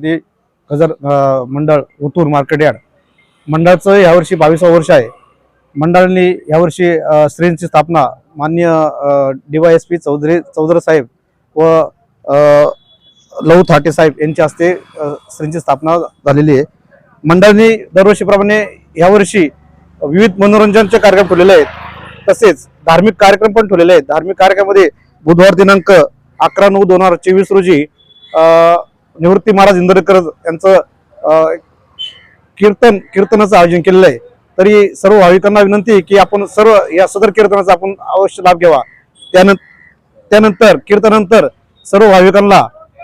बाजारपेठी गजर मंडळ Otur market yard. मंडळाचं यावर्षी बावीसावं वर्ष आहे. मंडळाने यावर्षी श्रींची स्थापना मान्य D Y S P Chaudhari Chaudhar साहेब व लहू थाटे साहेब यांच्या हस्ते स्त्रींची स्थापना झालेली आहे. मंडळाने दरवर्षीप्रमाणे यावर्षी विविध मनोरंजनचे कार्यक्रम ठेवलेले आहेत. तसेच धार्मिक कार्यक्रम पण ठेवलेले आहेत. धार्मिक कार्यक्रमामध्ये बुधवार दिनांक अकरा नऊ दोन हजार चोवीस रोजी निवृत्ती महाराज इंदोरकर यांचं कीर्तन कीर्तनाचं आयोजन केलेलं आहे. तरी सर्व भाविकांना विनंती आहे की आपण सर्व या सदर कीर्तनाचा आपण अवश्य लाभ घ्यावा. त्यानंतर त्यानंतर कीर्तनानंतर सर्व भाविकांना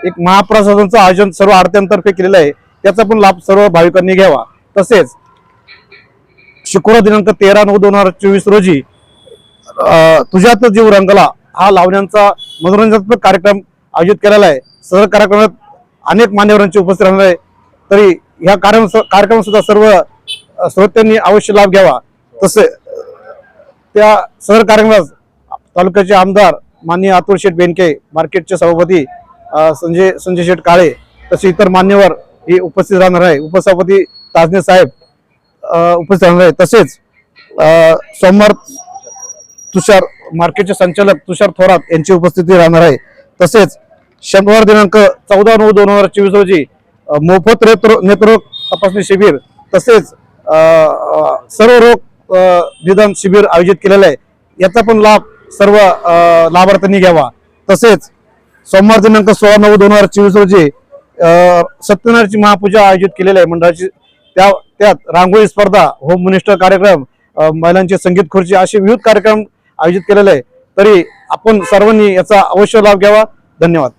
एक महाप्रसादांचं आयोजन सर्व आरत्यांतर्फे केलेलं आहे. त्याचा पण लाभ सर्व भाविकांनी घ्यावा. तसेच शुक्रवार दिनांक तेरा नऊ दोन हजार चोवीस रोजी तुझ्यात जीव रंगला हा लावण्यांचा मनोरंजनात्मक कार्यक्रम आयोजित केलेला आहे. सदर कार्यक्रमात अनेक मान्यवरांची उपस्थित राहणार आहे. तरी ह्या कार्यक्रम कार्यक्रम सुद्धा सर्व श्रोत्यांनी अवश्य लाभ घ्यावा. तसे त्या सदर कार्यक्रमात तालुक्याचे आमदार माननीय अतुल शेठ बेनके मार्केटचे सभापती संजय संजय शेठ काळे तसे इतर मान्यवर हे उपस्थित राहणार आहे. उपसभापती ताजने साहेब उपस्थित राहणार आहे. तसेच सोमवार तुषार मार्केटचे संचालक तुषार थोरात यांची उपस्थिती राहणार आहे. तसेच शनिवार दिनांक चौदा नऊ दोन हजार चोवीस रोजी मोफत नेत्र नेत्ररोग तपासणी शिबिर तसेच सर्व रोग निदान शिबिर आयोजित केलेलं आहे. याचा पण लाभ सर्व लाभार्थ्यांनी घ्यावा. तसेच सोमवार दिनांक सोळा नऊ दोन हजार चोवीस रोजी सत्यनारायणची महापूजा आयोजित केलेली आहे. मंडळाची त्या त्यात रांगोळी स्पर्धा होम मिनिस्टर कार्यक्रम महिलांचे संगीत खुर्ची असे विविध कार्यक्रम आयोजित केलेले आहे. तरी आपण सर्वांनी याचा अवश्य लाभ घ्यावा. धन्यवाद.